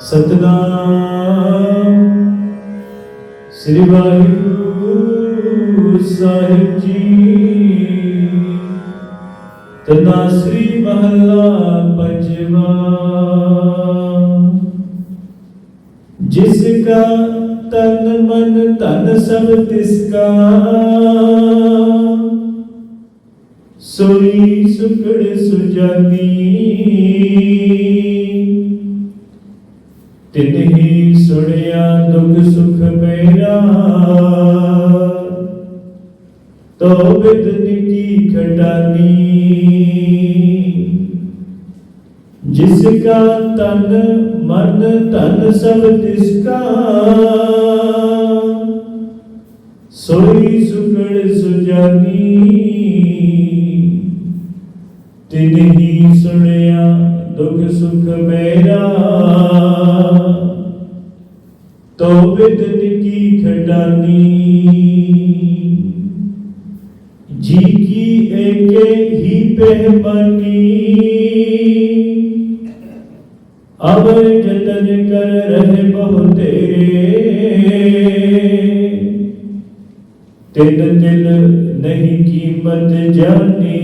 ਸਤਨਾਮ। ਸ੍ਰੀ ਵਾਹਿਗੁਰੂ ਸਾਹਿਬ ਜੀ। ਤਨਾ ਸ੍ਰੀ ਮਹੱਲਾ ਪੰਜਵਾ। ਜਿਸ ਕਾ ਤਨ ਮਨ ਧਨ ਸਭ ਤਿਸ ਕਾ। ਸੋਈ ਸੁਕੜ ਸੁਜਾਨੀ। ਤਿਨਹੀ ਸੁਣਿਆ ਦੁਖ ਸੁਖ ਮੇਰਾ। ਤੋ ਬਿਦਨ ਕੀ ਖਟਾਨੀ। ਜਿਸ ਕਾ ਤਨ ਮਨ ਧਨ ਸਭ ਤਿਸ ਕਾ ਸੋਈ ਸੁਕੜ ਸੁਜਾਨੀ। ਤਿਨਹੀ ਸੁਣਿਆ ਦੁਖ ਸੁਖ ਮੇਰਾ। ਤੋ ਬਿਦਨ ਕੀ ਖਟਾਨੀ ਜੀ ਕੀ ਏਕੇ ਹੀ ਪਹਿਮਾਨੀ ਅਵਰ ਜਤਨ ਕਰ ਰਹੇ ਬਹੁ ਤੇਰੇ। ਤਿਲ ਤਿਲ ਨਹੀਂ ਕੀਮਤ ਜਾਣੀ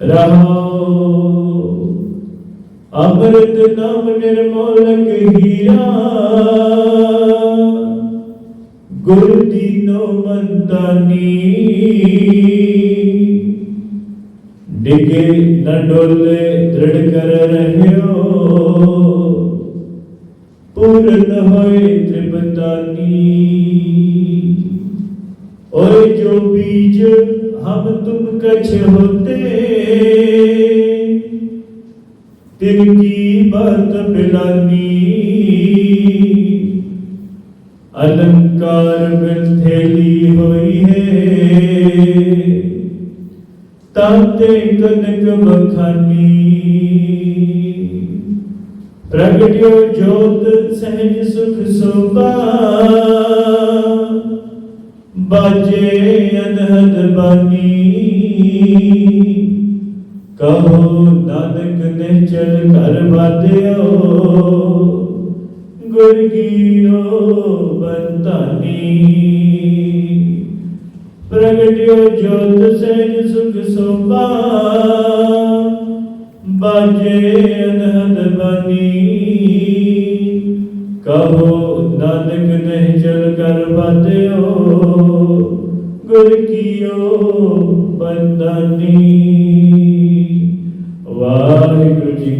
ਰਹਾਉ ਅਮਰਤ ਨਾਮ ਨਿਰਮੋਲਕ ਹੀਰਾ ਗੁਰ ਦੀਨੋ ਮੰਦਾਨੀ ਡਿਗੇ ਨਾ ਡੋਲੇ, ਦ੍ਰਿੜ ਕਰ ਰਹਿਓ। ਪੂਰਨ ਹੋਏ ਤ੍ਰਿਪਤਾਨੀ। ਓਏ ਜੋ ਬੀਜ ਹਮ ਤੁਮ ਕਛ ਹੋਤੇ ਤਿਨ ਕੀ ਬਤ ਬਿਲਾਨੀ? ਅਲੰਕਾਰ ਬਿਨ ਥੇਲੀ ਹੋਈ ਹੈ। ਤਾਤੇ ਕਨਕ ਬਖਾਨੀ ਪ੍ਰਗਟਿਓ ਜੋਤ ਸਹਿਜ ਸੁਖ ਸੋਭਾ। ਬਾਜੇ ਅਨਹਦ ਬਾਨੀ। ਕਹੋ ਨਾਨਕ ਨੇ ਚਲ ਘਰ ਬਾਦਿਓ ਗੁਰ ਗੀਓ ਬੰਤਾਨੀ ਪ੍ਰਗਟਿਓ ਜੋਤ ਸਹਿਜ ਸੁਖ ਸੋਭਾ, ਬਾਜੇ ਅਨਹਦ ਬਾਨੀ। ਕਹੋ ਨਾਨਕ ਨਹੀਂ ਚਲ ਕਰ ਬਾਦਿਓ ਗੁਰ ਕੀਓ ਬੰਦਨੀ ਵਾਹਿਗੁਰੂ